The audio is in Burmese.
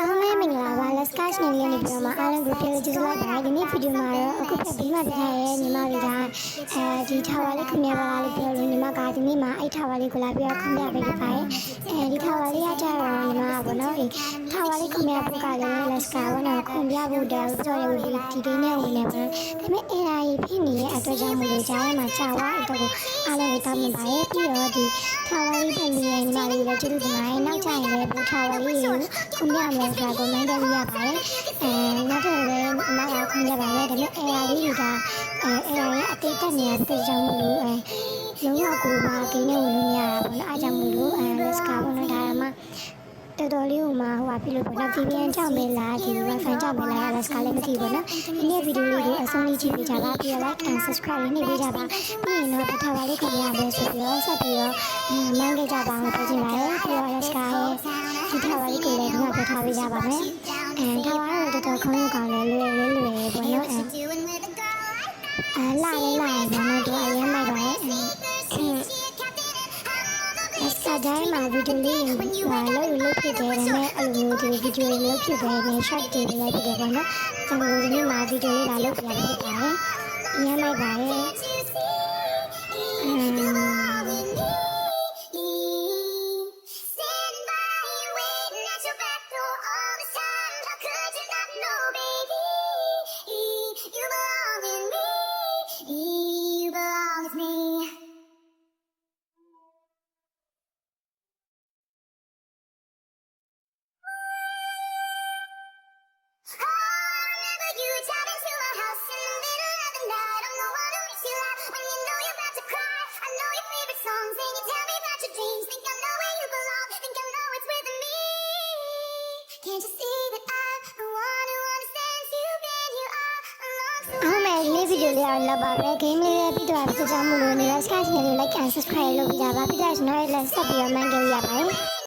အားလုံးမင်္ဂလာပါ Let's Catch နေလေးနေပြီးတော့မှအားလုံးကိုပြန်လို့ကျေးဇူးလိုက်ပါတယ်ဒီနေ့ဗီဒီယိုမှာတော့အခုဖက်ပြီးမှတရားရဲ့ညီမလေးကအဲဒီထားပါလေးခင်ဗျာပါလားလို့ပြောလို့ညီမကဒီနေ့မှအဲ့ထားပါလေးကိုလာပြီးတော့ခင်ဗျာပေးခဲ့ပါတယ်အဲဒီထားပါလေးကကြတော့ညီမကဘောနော်ဒီထားပါလေးခင်ဗျာပုတ်ကလည်း Let's Catch ဘောနော်ခင်ဗျာဖို့တယ်ကြော်ရုပ်ဒီဒီနေ့ဝင်နေပါဒါပေမဲ့အဲ့ဒါကြီးဖြစ်နေတဲ့အတွက်ကြောင့်မလို့ကြားထဲမှာကြာသွားအဲ့တော့အားလုံးကိုတောင်းပန်ပါတယ်ပြီးတော့ဒီ ထားပါလေးပြန်ပြီးညီမလေးလည်းကျေးဇူးတင်ပါတယ်နောက်ကျရင်လည်းဘုထားပါလေးကိုခင်ဗျာမယ်ဆိုတာကိုမန်တယ်ရပါတယ်အဲနောက်တော့လည်းမကခင်ဗျာပါမယ်ဒါပေမဲ့အဲ့ဒါလေးကအဲအဲ့ဒါလေးအတိတ်တက်နေတဲ့အတွက်ကြောင့်မလို့အဲလုံးဝကိုမှဂိမ်းနဲ့ဝင်လို့မရတာပေါ့နော်အားကြောင့်မလို့အဲ let's go ပေါ့နော်ဒါမှ တော်တော်လေးဟိုမှာဟိုပါဖြစ်လို့ပေါ့နော် VPN ကြောင့်ပဲလားဒီ Wi-Fi ကြောင့်ပဲလား let's go လည်းမသိဘူးနော်ဒီနေ့ဗီဒီယိုလေးကိုအဆုံးလေးကြည့်ပေးကြပါပြီးတော့ like and subscribe လေးနှိပ်ပေးကြပါပြီးရင်တော့ပထမလေးခင်ဗျာပဲဆိုပြီးတော့ဆက်ပြီးတော့မန်းခဲ့ကြပါအောင်ပြောချင်ပါတယ်ပြီးတော့ let's go ရဲ့ဒီထဝါလေးကိုလည်းဒီမှာပြထားပေးကြပါမယ်အဲထဝါကတော့တော်တော်ခေါင်းရကောင်လည်းလွယ်လွယ်လွယ်ပေါ့နော်အဲအဲလာလေးလာ စကားတိုင်းမှာဗီဒီယိုလေးဟာလို့လို့ဖြစ်တယ်ဒါပေမဲ့အဲ့လိုမျိုးဒီဗီဒီယိုလေးဖြစ်တယ်ဒီ short တွေလည်းဖြစ်တယ်ပေါ့နော်ကျွန်တော်ဒီနေ့မှာဗီဒီယိုလေးလာလုပ်ပြရဖြစ်ပါတယ်အရင်မိုက်ပါရဲ့အ Can't you see that I'm the one who understands? You've been here all along. So အားမယ်ဒီနေ့ဗီဒီယိုလေးအောင်လောက်ပါပဲ game လေးလည်းပြီးတော့ဖြစ်ကြမှုလို့နေ Skype နဲ့ like and subscribe လုပ်ပြကြပါပြီးတော့ကျွန်တော်လည်းဆက်ပြီးတော့ man ကြရပါတယ်